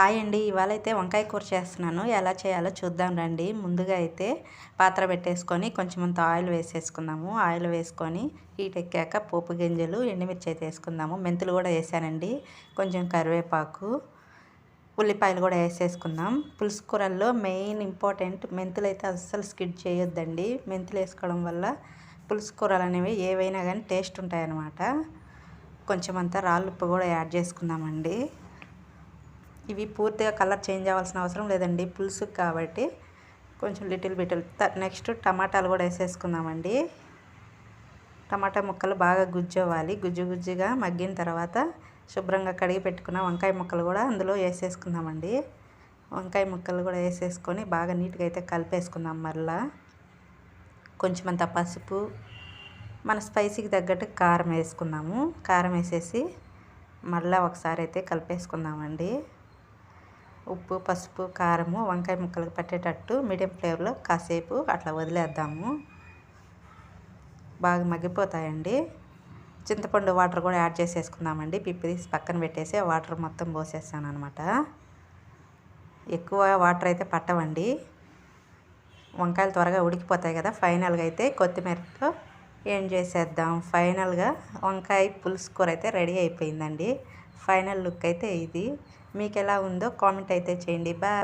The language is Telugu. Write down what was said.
హాయ్ అండి. ఇవాళ అయితే వంకాయ కూర చేస్తున్నాను. ఎలా చేయాలో చూద్దాం రండి. ముందుగా అయితే పాత్ర పెట్టేసుకొని కొంచెం అంత ఆయిల్ వేసేసుకుందాము. ఆయిల్ వేసుకొని హీట్ ఎక్కాక పోపు గింజలు ఎండుమిర్చి అయితే వేసుకుందాము. మెంతులు కూడా వేసానండి. కొంచెం కరివేపాకు ఉల్లిపాయలు కూడా వేసేసుకుందాం. పులుసు కూరల్లో మెయిన్ ఇంపార్టెంట్ మెంతులు అయితే అస్సలు స్కిడ్ చేయొద్దండి. మెంతులు వేసుకోవడం వల్ల పులుసు కూరలు అనేవి ఏవైనా కానీ టేస్ట్ ఉంటాయన్నమాట. కొంచెం అంతా రాళ్ళు ఉప్పు కూడా యాడ్ చేసుకుందామండి. ఇవి పూర్తిగా కలర్ చేంజ్ అవ్వాల్సిన అవసరం లేదండి. పులుసు కాబట్టి కొంచెం లిటిల్ బిటిల్. నెక్స్ట్ టమాటాలు కూడా వేసేసుకుందామండి. టమాటా ముక్కలు బాగా గుజ్జవ్వాలి. గుజ్జు గుజ్జుగా మగ్గిన తర్వాత శుభ్రంగా కడిగి పెట్టుకున్న వంకాయ ముక్కలు కూడా అందులో వేసేసుకుందామండి. వంకాయ ముక్కలు కూడా వేసేసుకొని బాగా నీట్గా అయితే కలిపేసుకుందాం మరలా. కొంచెం అంత పసుపు మన స్పైసీకి తగ్గట్టు కారం వేసుకుందాము. కారం వేసేసి మళ్ళీ ఒకసారి అయితే కలిపేసుకుందామండి. ఉప్పు పసుపు కారము వంకాయ ముక్కలకు పట్టేటట్టు మీడియం ఫ్లేవర్లో కాసేపు అట్లా వదిలేద్దాము. బాగా మగ్గిపోతాయండి. చింతపండు వాటర్ కూడా యాడ్ చేసేసుకుందామండి. పిప్పి తీసి పక్కన పెట్టేసి వాటర్ మొత్తం పోసేస్తాను అనమాట ఎక్కువ వాటర్ అయితే పట్టవండి. వంకాయలు త్వరగా ఉడికిపోతాయి కదా ఫైనల్గా అయితే కొత్తిమీరతో ఏం చేసేద్దాం? ఫైనల్గా వంకాయ పులుసు కూర అయితే రెడీ అయిపోయిందండి. ఫైనల్ లుక్ అయితే ఇది. మీకు ఎలా ఉందో కామెంట్ అయితే చేయండి. బాయ్.